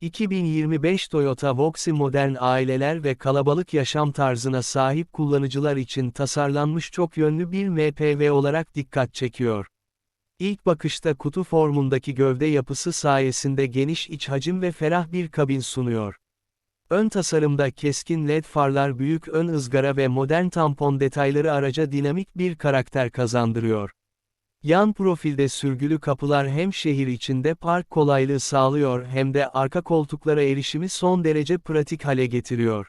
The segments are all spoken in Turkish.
2025 Toyota Voxy modern aileler ve kalabalık yaşam tarzına sahip kullanıcılar için tasarlanmış çok yönlü bir MPV olarak dikkat çekiyor. İlk bakışta kutu formundaki gövde yapısı sayesinde geniş iç hacim ve ferah bir kabin sunuyor. Ön tasarımda keskin led farlar büyük ön ızgara ve modern tampon detayları araca dinamik bir karakter kazandırıyor. Yan profilde sürgülü kapılar hem şehir içinde park kolaylığı sağlıyor hem de arka koltuklara erişimi son derece pratik hale getiriyor.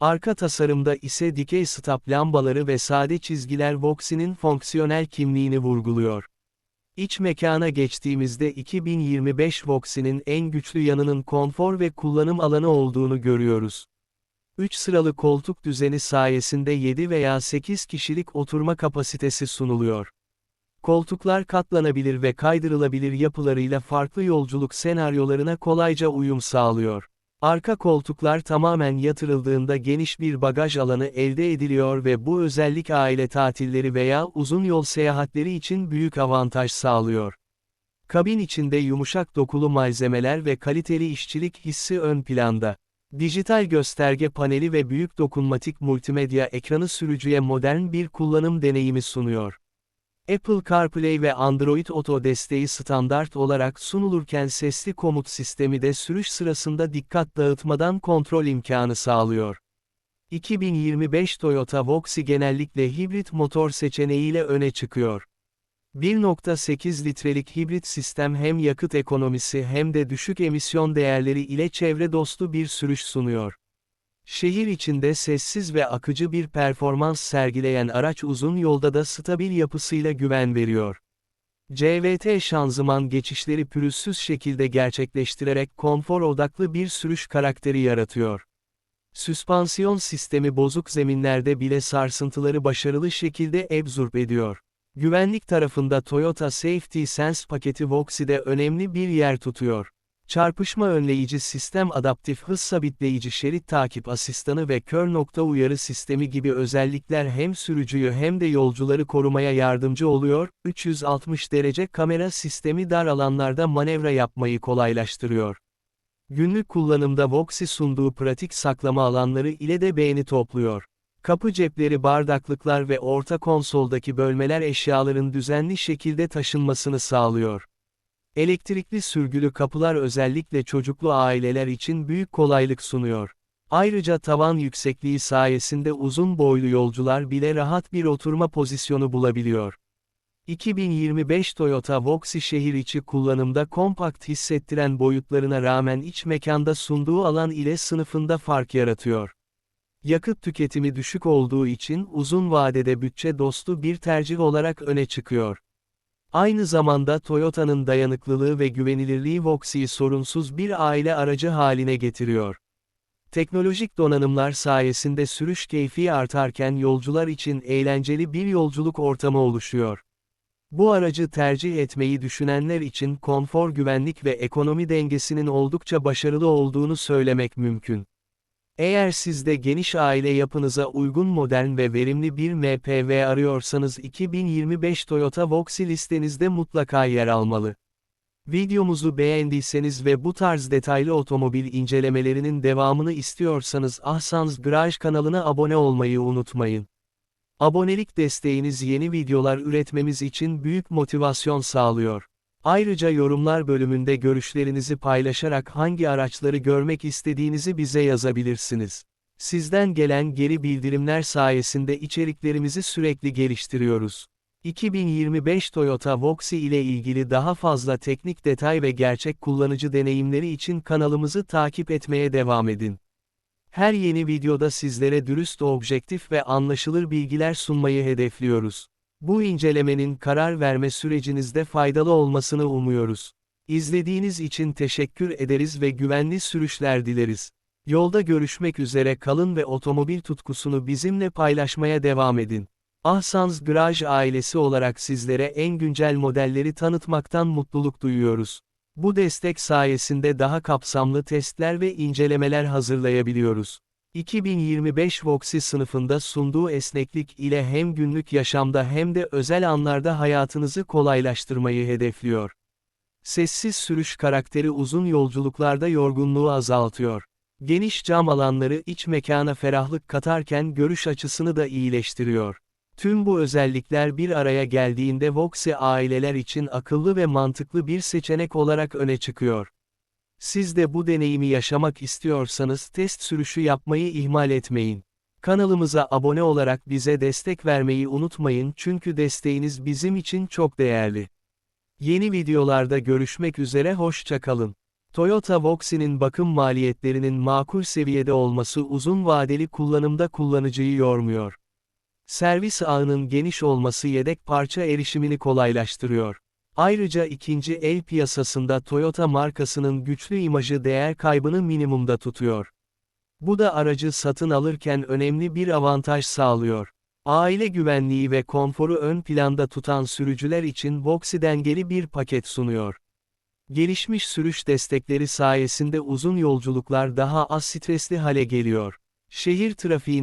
Arka tasarımda ise dikey stop lambaları ve sade çizgiler Voxy'nin fonksiyonel kimliğini vurguluyor. İç mekana geçtiğimizde 2025 Voxy'nin en güçlü yanının konfor ve kullanım alanı olduğunu görüyoruz. 3 sıralı koltuk düzeni sayesinde 7 veya 8 kişilik oturma kapasitesi sunuluyor. Koltuklar katlanabilir ve kaydırılabilir yapılarıyla farklı yolculuk senaryolarına kolayca uyum sağlıyor. Arka koltuklar tamamen yatırıldığında geniş bir bagaj alanı elde ediliyor ve bu özellik aile tatilleri veya uzun yol seyahatleri için büyük avantaj sağlıyor. Kabin içinde yumuşak dokulu malzemeler ve kaliteli işçilik hissi ön planda. Dijital gösterge paneli ve büyük dokunmatik multimedya ekranı sürücüye modern bir kullanım deneyimi sunuyor. Apple CarPlay ve Android Auto desteği standart olarak sunulurken sesli komut sistemi de sürüş sırasında dikkat dağıtmadan kontrol imkanı sağlıyor. 2025 Toyota Voxy genellikle hibrit motor seçeneğiyle öne çıkıyor. 1.8 litrelik hibrit sistem hem yakıt ekonomisi hem de düşük emisyon değerleri ile çevre dostu bir sürüş sunuyor. Şehir içinde sessiz ve akıcı bir performans sergileyen araç uzun yolda da stabil yapısıyla güven veriyor. CVT şanzıman geçişleri pürüzsüz şekilde gerçekleştirerek konfor odaklı bir sürüş karakteri yaratıyor. Süspansiyon sistemi bozuk zeminlerde bile sarsıntıları başarılı şekilde absorb ediyor. Güvenlik tarafında Toyota Safety Sense paketi Voxy'de önemli bir yer tutuyor. Çarpışma önleyici sistem adaptif hız sabitleyici şerit takip asistanı ve kör nokta uyarı sistemi gibi özellikler hem sürücüyü hem de yolcuları korumaya yardımcı oluyor, 360 derece kamera sistemi dar alanlarda manevra yapmayı kolaylaştırıyor. Günlük kullanımda Voxy sunduğu pratik saklama alanları ile de beğeni topluyor. Kapı cepleri bardaklıklar ve orta konsoldaki bölmeler eşyaların düzenli şekilde taşınmasını sağlıyor. Elektrikli sürgülü kapılar özellikle çocuklu aileler için büyük kolaylık sunuyor. Ayrıca tavan yüksekliği sayesinde uzun boylu yolcular bile rahat bir oturma pozisyonu bulabiliyor. 2025 Toyota Voxy şehir içi kullanımda kompakt hissettiren boyutlarına rağmen iç mekanda sunduğu alan ile sınıfında fark yaratıyor. Yakıt tüketimi düşük olduğu için uzun vadede bütçe dostu bir tercih olarak öne çıkıyor. Aynı zamanda Toyota'nın dayanıklılığı ve güvenilirliği Voxy'yi sorunsuz bir aile aracı haline getiriyor. Teknolojik donanımlar sayesinde sürüş keyfi artarken yolcular için eğlenceli bir yolculuk ortamı oluşuyor. Bu aracı tercih etmeyi düşünenler için konfor güvenlik ve ekonomi dengesinin oldukça başarılı olduğunu söylemek mümkün. Eğer siz de geniş aile yapınıza uygun modern ve verimli bir MPV arıyorsanız 2025 Toyota Voxy listenizde mutlaka yer almalı. Videomuzu beğendiyseniz ve bu tarz detaylı otomobil incelemelerinin devamını istiyorsanız Ahsans Garaj kanalına abone olmayı unutmayın. Abonelik desteğiniz yeni videolar üretmemiz için büyük motivasyon sağlıyor. Ayrıca yorumlar bölümünde görüşlerinizi paylaşarak hangi araçları görmek istediğinizi bize yazabilirsiniz. Sizden gelen geri bildirimler sayesinde içeriklerimizi sürekli geliştiriyoruz. 2025 Toyota Voxy ile ilgili daha fazla teknik detay ve gerçek kullanıcı deneyimleri için kanalımızı takip etmeye devam edin. Her yeni videoda sizlere dürüst objektif ve anlaşılır bilgiler sunmayı hedefliyoruz. Bu incelemenin karar verme sürecinizde faydalı olmasını umuyoruz. İzlediğiniz için teşekkür ederiz ve güvenli sürüşler dileriz. Yolda görüşmek üzere kalın ve otomobil tutkusunu bizimle paylaşmaya devam edin. Ahsans Garaj ailesi olarak sizlere en güncel modelleri tanıtmaktan mutluluk duyuyoruz. Bu destek sayesinde daha kapsamlı testler ve incelemeler hazırlayabiliyoruz. 2025 Voxy sınıfında sunduğu esneklik ile hem günlük yaşamda hem de özel anlarda hayatınızı kolaylaştırmayı hedefliyor. Sessiz sürüş karakteri uzun yolculuklarda yorgunluğu azaltıyor. Geniş cam alanları iç mekana ferahlık katarken görüş açısını da iyileştiriyor. Tüm bu özellikler bir araya geldiğinde Voxy aileler için akıllı ve mantıklı bir seçenek olarak öne çıkıyor. Siz de bu deneyimi yaşamak istiyorsanız test sürüşü yapmayı ihmal etmeyin. Kanalımıza abone olarak bize destek vermeyi unutmayın çünkü desteğiniz bizim için çok değerli. Yeni videolarda görüşmek üzere hoşça kalın. Toyota Voxy'nin bakım maliyetlerinin makul seviyede olması uzun vadeli kullanımda kullanıcıyı yormuyor. Servis ağının geniş olması yedek parça erişimini kolaylaştırıyor. Ayrıca ikinci el piyasasında Toyota markasının güçlü imajı değer kaybını minimumda tutuyor. Bu da aracı satın alırken önemli bir avantaj sağlıyor. Aile güvenliği ve konforu ön planda tutan sürücüler için Voxy dengeli bir paket sunuyor. Gelişmiş sürüş destekleri sayesinde uzun yolculuklar daha az stresli hale geliyor. Şehir trafiği